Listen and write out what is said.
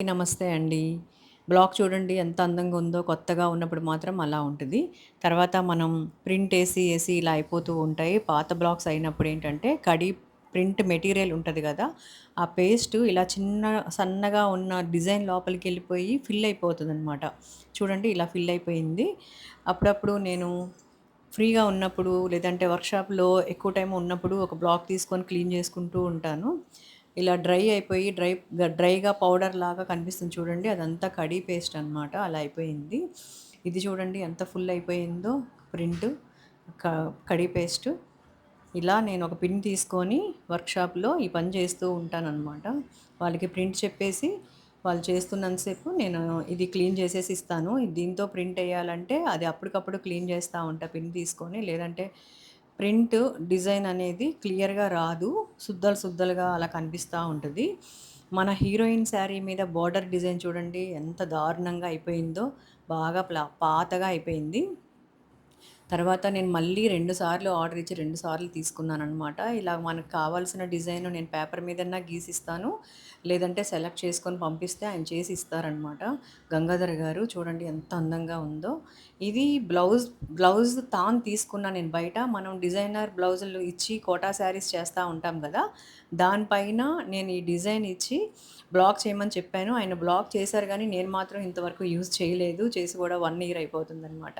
నమస్తే అండి. బ్లాక్ చూడండి ఎంత అందంగా ఉందో కొత్తగా ఉన్నప్పుడు మాత్రం అలా ఉంటుంది తర్వాత మనం ప్రింట్ వేసి వేసి ఇలా అయిపోతూ ఉంటాయి. పాత బ్లాక్స్ అయినప్పుడు ఏంటంటే కడి ప్రింట్ మెటీరియల్ ఉంటుంది కదా ఆ పేస్ట్ ఇలా చిన్న సన్నగా ఉన్న డిజైన్ లోపలికి వెళ్ళిపోయి ఫిల్ అయిపోతదనమాట. చూడండి ఇలా ఫిల్ అయిపోయింది. అప్పుడప్పుడు నేను ఫ్రీగా ఉన్నప్పుడు లేదంటే వర్క్‌షాప్‌లో ఎక్కువ టైం ఉన్నప్పుడు ఒక బ్లాక్ తీసుకొని క్లీన్ చేసుకుంటూ ఉంటాను. ఇలా డ్రై అయిపోయి డ్రై డ్రైగా పౌడర్ లాగా కనిపిస్తుంది చూడండి. అదంతా కడీ పేస్ట్ అనమాట. అలా అయిపోయింది. ఇది చూడండి ఎంత ఫుల్ అయిపోయిందో ప్రింట్ క కడీ పేస్ట్. ఇలా నేను ఒక పిన్ తీసుకొని వర్క్‌షాప్‌లో ఈ పని చేస్తూ ఉంటానన్నమాట వాళ్ళకి ప్రింట్ చెప్పేసి వాళ్ళు చేస్తున్నంతసేపు నేను ఇది క్లీన్ చేసేసి ఇస్తాను. దీంతో ప్రింట్ వేయాలంటే అది అప్పటికప్పుడు క్లీన్ చేస్తూ ఉంటా పిన్ తీసుకొని. లేదంటే ప్రింట్ డిజైన్ అనేది క్లియర్‌గా రాదు. శుద్ధలు శుద్ధలుగా అలా కనిపిస్తా ఉంటుంది మన హీరోయిన్ శారీ మీద బార్డర్ డిజైన్ చూడండి ఎంత దారుణంగా అయిపోయిందో. బాగా ప్లా పాతగా అయిపోయింది. తర్వాత నేను మళ్ళీ రెండు సార్లు ఆర్డర్ ఇచ్చి రెండు సార్లు తీసుకున్నాను అనమాట ఇలా మనకు కావాల్సిన డిజైన్ నేను పేపర్ మీదన్నా గీసిస్తాను. లేదంటే సెలెక్ట్ చేసుకొని పంపిస్తే ఆయన చేసి ఇస్తారనమాట. గంగాధర్ గారు చూడండి ఎంత అందంగా ఉందో. ఇది బ్లౌజ్ బ్లౌజ్ తాను తీసుకున్నా నేను బయట. మనం డిజైనర్ బ్లౌజులు ఇచ్చి కోటా శారీస్ చేస్తా ఉంటాం కదా దానిపైన నేను ఈ డిజైన్ ఇచ్చి బ్లాక్ చేయమని చెప్పాను. ఆయన బ్లాక్ చేశారు కానీ నేను మాత్రం ఇంతవరకు యూజ్ చేయలేదు. చేసి కూడా వన్ ఇయర్ అయిపోతుందనమాట.